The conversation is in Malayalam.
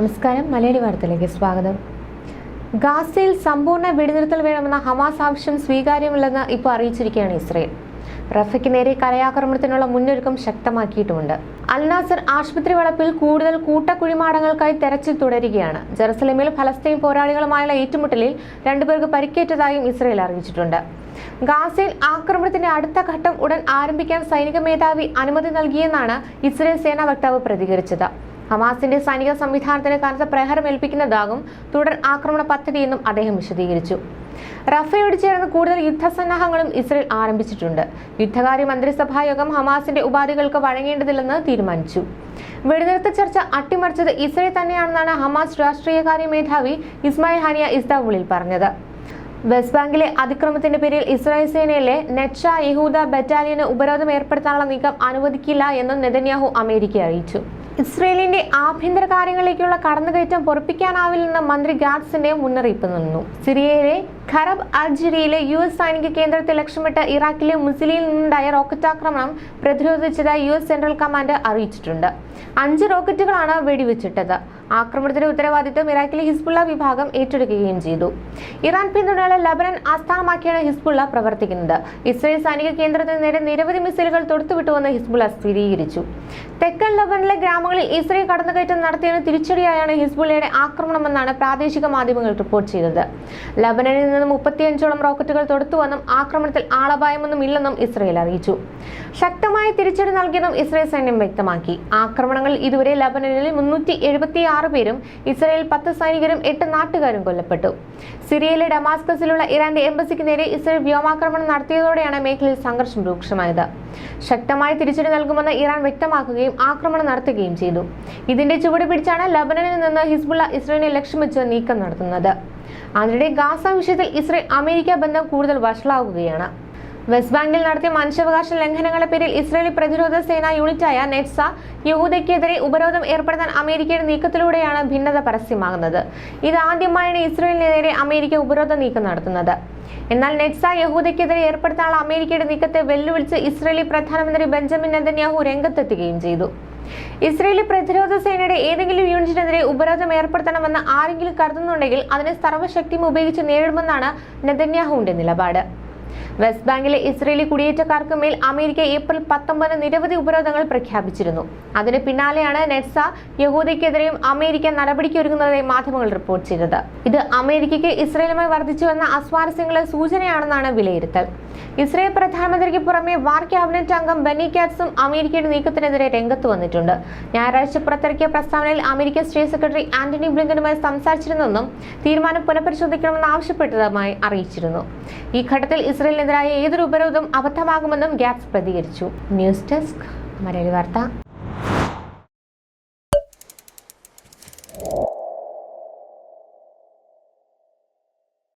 നമസ്കാരം. മലയാളി വാർത്തയിലേക്ക് സ്വാഗതം. ഗാസയിൽ സമ്പൂർണ വെടിനിർത്തൽ വേണമെന്ന ഹമാസ് ആവശ്യം സ്വീകാര്യമല്ലെന്ന് ഇപ്പോൾ അറിയിച്ചിരിക്കുകയാണ് ഇസ്രയേൽ. റഫയ്ക്ക് നേരെ കരയാക്രമണത്തിനുള്ള മുന്നൊരുക്കം ശക്തമാക്കിയിട്ടുമുണ്ട്. അൽനാസർ ആശുപത്രി വളപ്പിൽ കൂടുതൽ കൂട്ടക്കുഴിമാടങ്ങൾക്കായി തെരച്ചിൽ തുടരുകയാണ്. ജെറുസലേമിൽ ഫലസ്തീൻ പോരാളികളുമായുള്ള ഏറ്റുമുട്ടലിൽ രണ്ടുപേർക്ക് പരിക്കേറ്റതായും ഇസ്രയേൽ അറിയിച്ചിട്ടുണ്ട്. ഗാസയിൽ ആക്രമണത്തിന്റെ അടുത്ത ഘട്ടം ഉടൻ ആരംഭിക്കാൻ സൈനിക മേധാവി അനുമതി നൽകിയെന്നാണ് ഇസ്രയേൽ സേനാ വക്താവ് പ്രതികരിച്ചത്. ഹമാസിന്റെ സൈനിക സംവിധാനത്തിന് കനത്ത പ്രഹരം ഏൽപ്പിക്കുന്നതാകും തുടർ ആക്രമണ പദ്ധതിയെന്നും അദ്ദേഹം വിശദീകരിച്ചു. റഫയോട് ചേർന്ന് കൂടുതൽ യുദ്ധസന്നാഹങ്ങളും ഇസ്രയേൽ ആരംഭിച്ചിട്ടുണ്ട്. യുദ്ധകാര്യ മന്ത്രിസഭാ യോഗം ഹമാസിന്റെ ഉപാധികൾക്ക് വഴങ്ങേണ്ടതില്ലെന്ന് തീരുമാനിച്ചു. വെടിനിർത്ത ചർച്ച അട്ടിമറിച്ചത് ഇസ്രയേൽ തന്നെയാണെന്നാണ് ഹമാസ് രാഷ്ട്രീയകാര്യ മേധാവി ഇസ്മായിൽ ഹാനിയ ഇസ്താബുളിൽ പറഞ്ഞത്. വെസ്റ്റ് ബാങ്കിലെ അതിക്രമത്തിന്റെ പേരിൽ ഇസ്രായേൽ സേനയിലെ നെറ്റ്ഷ യഹൂദ ബറ്റാലിയന് ഉപരോധം ഏർപ്പെടുത്താനുള്ള നീക്കം അനുവദിക്കില്ല എന്നും നെതന്യാഹു അമേരിക്ക അറിയിച്ചു. ഇസ്രയേലിന്റെ ആഭ്യന്തര കാര്യങ്ങളിലേക്കുള്ള കടന്നുകയറ്റം പൊറപ്പിക്കാനാവില്ലെന്ന് മന്ത്രി ഗാഡ്സിന്റെ മുന്നറിയിപ്പ് നൽകുന്നു സിറിയയിലെ ഖറബ് അൽജിരിയിലെ യു എസ് സൈനിക കേന്ദ്രത്തെ ലക്ഷ്യമിട്ട് ഇറാഖിലെ മുസ്ലിയിൽ നിന്നുണ്ടായ റോക്കറ്റ് ആക്രമണം പ്രതിരോധിച്ചതായി യു എസ് സെൻട്രൽ കമാൻഡ് അറിയിച്ചിട്ടുണ്ട്. അഞ്ച് റോക്കറ്റുകളാണ് വെടിവെച്ചിട്ടത്. ആക്രമണത്തിന്റെ ഉത്തരവാദിത്വം ഇറാഖിലെ ഹിസ്ബുള്ള വിഭാഗം ഏറ്റെടുക്കുകയും ചെയ്തു. ഇറാൻ പിന്തുണയുള്ള ലബനൻ ആസ്ഥാനമാക്കിയാണ് ഹിസ്ബുള്ള പ്രവർത്തിക്കുന്നത്. ഇസ്രയേൽ സൈനിക കേന്ദ്രത്തിന് നേരെ നിരവധി മിസൈലുകൾ തൊടുത്തുവിട്ടുവെന്ന് ഹിസ്ബുള്ള സ്ഥിരീകരിച്ചു. തെക്കൻ ലബനിലെ ഗ്രാമങ്ങളിൽ ഇസ്രയേൽ കടന്നുകയറ്റം നടത്തിയതിന് തിരിച്ചടിയായാണ് ഹിസ്ബുള്ളയുടെ ആക്രമണമെന്നാണ് പ്രാദേശിക മാധ്യമങ്ങൾ റിപ്പോർട്ട് ചെയ്തത്. ലബനനിൽ നിന്ന് മുപ്പത്തിയഞ്ചോളം റോക്കറ്റുകൾ തൊടുത്തുവെന്നും ആക്രമണത്തിൽ ആളപായമൊന്നും ഇല്ലെന്നും ഇസ്രയേൽ അറിയിച്ചു. ശക്തമായ തിരിച്ചടി നൽകിയെന്നും ഇസ്രയേൽ സൈന്യം വ്യക്തമാക്കി. ആക്രമണങ്ങൾ ഇതുവരെ ലബനനിൽ മുന്നൂറ്റി പേരും ഇസ്രായേൽ പത്ത് സൈനികരും എട്ട് നാട്ടുകാരും കൊല്ലപ്പെട്ടു. സിറിയയിലെ ഡമാസ്കസിലുള്ള ഇറാന്റെ എംബസിക്ക് നേരെ ഇസ്രായേൽ വ്യോമാക്രമണം നടത്തിയതോടെയാണ് മേഖലയിൽ സംഘർഷം രൂക്ഷമായത്. ശക്തമായ തിരിച്ചടി നൽകുമെന്ന് ഇറാൻ വ്യക്തമാക്കുകയും ആക്രമണം നടത്തുകയും ചെയ്തു. ഇതിന്റെ ചുവട് പിടിച്ചാണ് ലബനനിൽ നിന്ന് ഹിസ്ബുള്ള ഇസ്രയേലിനെ ലക്ഷ്യം വെച്ച് നീക്കം നടത്തുന്നത്. അതിനിടെ ഗാസ വിഷയത്തിൽ ഇസ്രായേൽ അമേരിക്ക ബന്ധം കൂടുതൽ വഷളാകുകയാണ് വെസ്റ്റ് ബാങ്കിൽ നടത്തിയ മനുഷ്യാവകാശ ലംഘനങ്ങളുടെ പേരിൽ ഇസ്രയേലി പ്രതിരോധ സേനാ യൂണിറ്റായ നെറ്റ്സ യഹൂദയ്ക്കെതിരെ ഉപരോധം ഏർപ്പെടുത്താൻ അമേരിക്കയുടെ നീക്കത്തിലൂടെയാണ് ഭിന്നത പരസ്യമാകുന്നത്. ഇത് ആദ്യമായാണ് ഇസ്രയേലിനെതിരെ അമേരിക്ക ഉപരോധ നീക്കം നടത്തുന്നത്. എന്നാൽ നെറ്റ്സ യഹൂദയ്ക്കെതിരെ ഏർപ്പെടുത്താനുള്ള അമേരിക്കയുടെ നീക്കത്തെ വെല്ലുവിളിച്ച് ഇസ്രയേലി പ്രധാനമന്ത്രി ബെഞ്ചമിൻ നെതന്യാഹു രംഗത്തെത്തുകയും ചെയ്തു. ഇസ്രയേലി പ്രതിരോധ സേനയുടെ ഏതെങ്കിലും യൂണിറ്റിനെതിരെ ഉപരോധം ഏർപ്പെടുത്തണമെന്ന് ആരെങ്കിലും കരുതുന്നുണ്ടെങ്കിൽ അതിനെ സർവശക്തിയും ഉപയോഗിച്ച് നേരിടുമെന്നാണ് നെതന്യാഹുവിന്റെ നിലപാട്. വെസ്റ്റ് ബാങ്കിലെ ഇസ്രയേലി കുടിയേറ്റക്കാർക്ക് മേൽ അമേരിക്ക ഏപ്രിൽ പത്തൊമ്പതിന് നിരവധി ഉപരോധങ്ങൾ പ്രഖ്യാപിച്ചിരുന്നു. അതിന് പിന്നാലെയാണ് നെറ്റ്സ യഹൂദയ്ക്കെതിരെയും അമേരിക്ക നടപടിക്കൊരുങ്ങുന്നതായി മാധ്യമങ്ങൾ റിപ്പോർട്ട് ചെയ്തത്. ഇത് അമേരിക്കയ്ക്ക് ഇസ്രയേലുമായി വർദ്ധിച്ചുവെന്ന അസ്വാരസ്യങ്ങളെ സൂചനയാണെന്നാണ് വിലയിരുത്തൽ. ഇസ്രയേൽ പ്രധാനമന്ത്രിക്ക് പുറമെ വാർ ക്യാബിനറ്റ് അംഗം ബെന്നി കാറ്റ്സും അമേരിക്കയുടെ നീക്കത്തിനെതിരെ രംഗത്ത് വന്നിട്ടുണ്ട്. ഞായറാഴ്ച പുറത്തിറക്കിയ പ്രസ്താവനയിൽ അമേരിക്കൻ സ്റ്റേറ്റ് സെക്രട്ടറി ആന്റണി ബ്ലിങ്കനുമായി സംസാരിച്ചിരുന്നെന്നും തീരുമാനം പുനഃപരിശോധിക്കണമെന്ന് ആവശ്യപ്പെട്ടതുമായി അറിയിച്ചിരുന്നു. ഈ ഘട്ടത്തിൽ ഇസ്രയേലിനെതിരായ ഏതൊരു ഉപരോധം അബദ്ധമാകുമെന്നും ഗ്യാറ്റ്സ് പ്രതികരിച്ചു. ന്യൂസ് ഡെസ്ക് മലയാളി വാർത്ത.